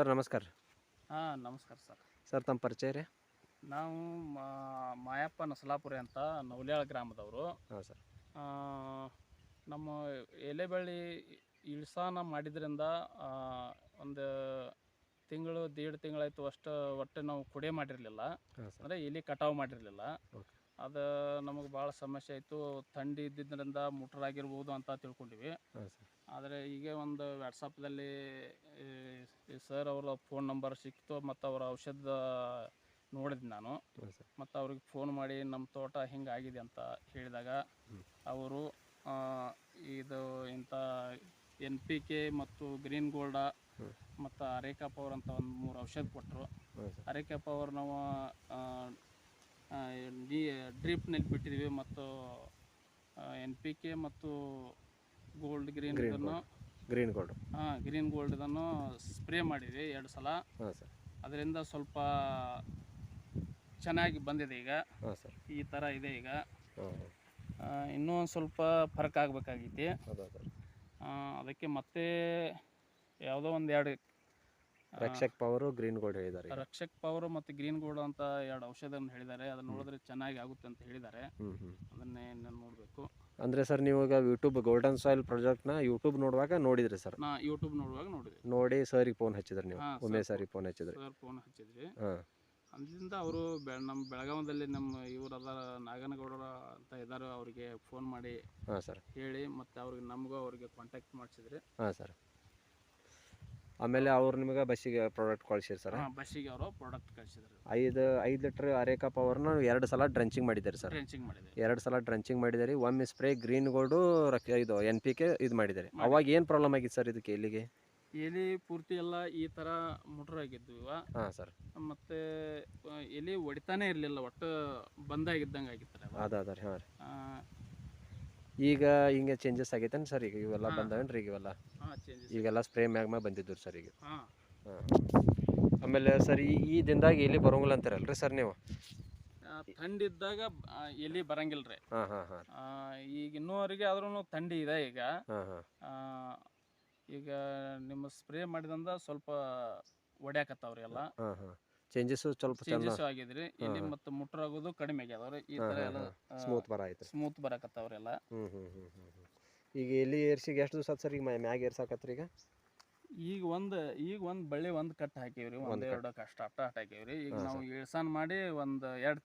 Sir ನಮಸ್ಕಾರ ಹಾಂ ನಮಸ್ಕಾರ ಸರ್. ಸರ್ ತಮ್ಮ ಪರಿಚಯ ರೀ? ನಾವು ಮಾ- ಮಾಯಪ್ಪ ನಸಲಾಪುರಿ ಅಂತ ನವಲ್ಯಾಳ ಗ್ರಾಮದವರು. ಹಾಂ ಸರ್. ಆ, ನಮ್ಮ ಎಲೆಬಳ್ಳಿ ಇಳಿಸಾನ ಮಾಡಿದ್ರಿಂದ ಆ, ಒಂದು ತಿಂಗಳು ದೇಡ್ ತಿಂಗಳಾಯ್ತು ಅಷ್ಟು ಒಟ್ಟು ನಾವು ಕುಡೆ ಮಾಡಿರಲಿಲ್ಲ. ಹಾಂ ಸರ್. ಅಂದರೆ ಎಲೆ ಕಟಾವು ಮಾಡಿರಲಿಲ್ಲ. ಓಕೆ. ಅದು ನಮಗೆ ಭಾಳ ಸಮಸ್ಯೆ ಆಯಿತು. ಥಂಡಿ ಇದ್ದಿದ್ದರಿಂದ ಮುಟ್ರಾಗಿರ್ಬೋದು ಅಂತ ತಿಳ್ಕೊಂಡಿವಿ. ಆದರೆ ಈಗ ಒಂದು ವ್ಯಾಟ್ಸಪ್ದಲ್ಲಿ ಸರ್ ಅವರ ಫೋನ್ ನಂಬರ್ ಸಿಕ್ತು ಮತ್ತು ಅವರ ಔಷಧ ನೋಡಿದೆ ನಾನು. ಮತ್ತು ಅವ್ರಿಗೆ ಫೋನ್ ಮಾಡಿ ನಮ್ಮ ತೋಟ ಹಿಂಗಾಗಿದೆ ಅಂತ ಹೇಳಿದಾಗ ಅವರು ಇದು ಇಂಥ ಎನ್ ಪಿ ಕೆ ಮತ್ತು ಗ್ರೀನ್ ಗೋಲ್ಡ ಮತ್ತು ಅರೇಕಾ ಪವರ್ ಅಂತ ಒಂದು ಮೂರು ಔಷಧ ಕೊಟ್ಟರು ಅರೇಕಾ ಪವರ್ ನಾವು ಡಿ ಡ್ರಿಪ್ನಲ್ಲಿ ಬಿಟ್ಟಿದ್ವಿ ಮತ್ತು ಎನ್ ಪಿ ಕೆ ಮತ್ತು ಗೋಲ್ಡ್ ಗ್ರೀನ್ ಇದನ್ನು ಗ್ರೀನ್ ಗೋಲ್ಡ್. ಹಾಂ ಗ್ರೀನ್ ಗೋಲ್ಡ್ ಇದನ್ನು ಸ್ಪ್ರೇ ಮಾಡಿದ್ವಿ ಎರಡು ಸಲ. ಹಾಂ ಸರ್. ಅದರಿಂದ ಸ್ವಲ್ಪ ಚೆನ್ನಾಗಿ ಬಂದಿದೆ ಈಗ. ಹಾಂ ಸರ್. ಈ ಥರ ಇದೆ ಈಗ. ಆ, ಇನ್ನೂ ಒಂದು ಸ್ವಲ್ಪ ಫರಕ್ ಆಗಬೇಕಾಗೈತಿ. ಹೌದಾ ಸರ್. ಅದಕ್ಕೆ ಮತ್ತೆ ಯಾವುದೋ ಒಂದು ಎರಡು ರಕ್ಷಕ್ ಪವರು ಗ್ರೀನ್ ಗೋಲ್ಡ್ ಹೇಳಿದ್ದಾರೆ. ರಕ್ಷಕ್ ಪವರ್ ಮತ್ತು ಗ್ರೀನ್ ಗೋಲ್ಡ್ ಅಂತ ಎರಡು ಔಷಧವನ್ನು ಹೇಳಿದ್ದಾರೆ. ಅದನ್ನ ನೋಡಿದ್ರೆ ಚೆನ್ನಾಗಿ ಆಗುತ್ತೆ ಅಂತ ಹೇಳಿದ್ದಾರೆ. ಅದನ್ನೇ ನಾನು ನೋಡಬೇಕು. ಅಂದ್ರೆ ಸರ್ ನೀವು ಈಗ ಯೂಟ್ಯೂಬ್ ಗೋಲ್ಡನ್ ಸಾಯಿಲ್ನ ಯೂಟ್ಯೂಬ್ ನೋಡುವಾಗ ನೋಡಿದ್ರಿ ಸರ್? ನಾ ಯೂಟ್ಯೂಬ್ ನೋಡುವಾಗ ನೋಡಿದೆ ನೋಡಿ ಸರ್ ಫೋನ್ ಹಚ್ಚಿದ್ರಿ ನೀವು. ಒಮ್ಮೆ sir ಫೋನ್ ಹಚ್ಚಿದ್ರಿ. ಸರ್ ಫೋನ್ ಹಚ್ಚಿದ್ರಿ ಅದರಿಂದ ಅಂದಿಂದ ಅವರು ಬೆ ನಮ್ಮ ಬೆಳಗಾವದಲ್ಲಿ ನಮ್ಮ ಇವ್ರು ಅದಾರ ನಾಗನಗೌಡರ ಅಂತ ಇದ್ದಾರೆ ಅವರಿಗೆ ಫೋನ್ ಮಾಡಿ ಹಾಂ ಸರ್ ಹೇಳಿ ಮತ್ತೆ ಅವ್ರಿಗೆ ನಮಗೂ ಅವ್ರಿಗೆ ಕಾಂಟ್ಯಾಕ್ಟ್ ಮಾಡಿಸಿದ್ರಿ. ಹಾ ಸರ್ ಆಮೇಲೆ ಅವ್ರು ನಿಮಗೆ ಬಸ್ಸಿಗೆ ಪ್ರಾಡಕ್ಟ್ ಕಳ್ಸಿರಿ ಸರ್ ಬಸ್ಸಿಗೆ ಅವರು ಪ್ರಾಡಕ್ಟ್ ಕಳಿಸಿದ್ರು. ಐದು ಐದು ಲೀಟ್ರ್ ಅರೇಕಾ ಪವರ್ನ ಎರಡು ಸಲ ಡ್ರಂಚಿಂಗ್ ಮಾಡಿದ್ದೀರಿ ಸರ್. ಡ್ರೆಂಚಿಂಗ್ ಮಾಡಿದೆ ಎರಡು ಸಲ ಡ್ರಂಚಿಂಗ್ ಮಾಡಿದ್ದಾರೆ. ಒಮ್ಮೆ ಸ್ಪ್ರೇ ಗ್ರೀನ್ ಗೋಲ್ಡು ರಕ್ ಇದು ಎನ್ ಪಿ ಕೆ ಇದು ಮಾಡಿದ್ದಾರೆ. ಅವಾಗ ಏನು ಪ್ರಾಬ್ಲಮ್ ಆಗಿತ್ತು ಸರ್ ಇದಕ್ಕೆ ಎಲ್ಲಿಗೆ ಎಲೆ ಪೂರ್ತಿ ಎಲ್ಲ ಈ ಥರ ಮುಟ್ರಾಗಿದ್ದು ಇವ. ಹಾಂ ಸರ್. ಮತ್ತು ಎಲೆ ಹೊಡಿತಾನೆ ಇರಲಿಲ್ಲ ಒಟ್ಟು ಬಂದಾಗಿದ್ದಂಗೆ ಆಗಿತ್ತು ಅದು ಅದ ರೀ ಹಾಂ ರೀ. ಈಗ ಹಿಂಗೆ ಚೇಂಜಸ್ ಆಗೈತೇನು ಸರ್? ಈಗ ಇವೆಲ್ಲ ಬಂದಾವೇನು ರೀ ಈಗ ಇವೆಲ್ಲ? ಹಾಂ ಚೇಂಜಸ್ ಈಗೆಲ್ಲ ಸ್ಪ್ರೇ ಮ್ಯಾಗ ಮ್ಯಾಗ ಬಂದಿದ್ದು ಸರ್ ಈಗ. ಹಾಂ. ಹಾಂ. ಆಮೇಲೆ ಸರ್ ಈ ಈ ದಿನದಾಗ ಎಲ್ಲಿ ಬರೋಂಗಿಲ್ಲ ಅಂತಾರಲ್ರಿ ಸರ್ ನೀವು? ಥಂಡಿದ್ದಾಗ ಇದ್ದಾಗ ಎಲೆ ಬರಂಗಿಲ್ಲ ರೀ ಹಾಂ ಹಾಂ ಹಾಂ. ಈಗ ಇನ್ನೂವರೆಗೆ ಆದ್ರೂ ಥಂಡಿ ಇದೆ ಈಗ. ಹಾಂ ಹಾಂ. ಆ, ಈಗ ನಿಮ್ಮ ಸ್ಪ್ರೇ ಮಾಡಿದಂದ ಸ್ವಲ್ಪ ಒಡ್ಯಾಕತ್ತಾವ್ರಿ ಎಲ್ಲ. ಹಾಂ ಹಾಂ. ಚೇಂಜಸ್ಸು ಸ್ವಲ್ಪ ಚಂದ. ಚೇಂಜಸ್ ಆಗಿದ್ರಿ. ಇಲ್ಲಿ ಮತ್ತೆ ಮುಟ್ರಾಗೋದು ಕಡಿಮೆ ಆಗ್ಯಾವ್ರಿ ಈ ತರ ಎಲ್ಲ ಸ್ಮೂತ್ ಬರ ಆಯ್ತು ಸ್ಮೂತ್ ಬರಕತ್ತಾವ್ರಿ ಎಲ್ಲ ಹ್ಞೂ ಹ್ಞೂ ಹ್ಞೂ ಹ್ಞೂ ಹ್ಞೂ ಈಗ ಎಲ್ಲಿ ಏರ್ಸಿಗೆ ಎಷ್ಟು ದಿವಸ ಆತು ಸರ್? ಈಗ ಮ್ಯಾ- ಮ್ಯಾಗ ಏರ್ಸಾಕತ್ರಿ ಈಗ? ಈಗ ಒಂದು ಈಗ ಒಂದ್ ಬಳ್ಳಿ ಒಂದ್ ಕಟ್ ಹಾಕಿವ್ರಿ. ಒಂದ್ ಎರಡು ಕಷ್ಟ ಸ್ಟಾರ್ಟ್ ಹಾಕಿವ್ರಿ. ಈಗ ನಾವು ಇಳ್ಸಾನ್ ಮಾಡಿ ಒಂದ್ ಎರಡು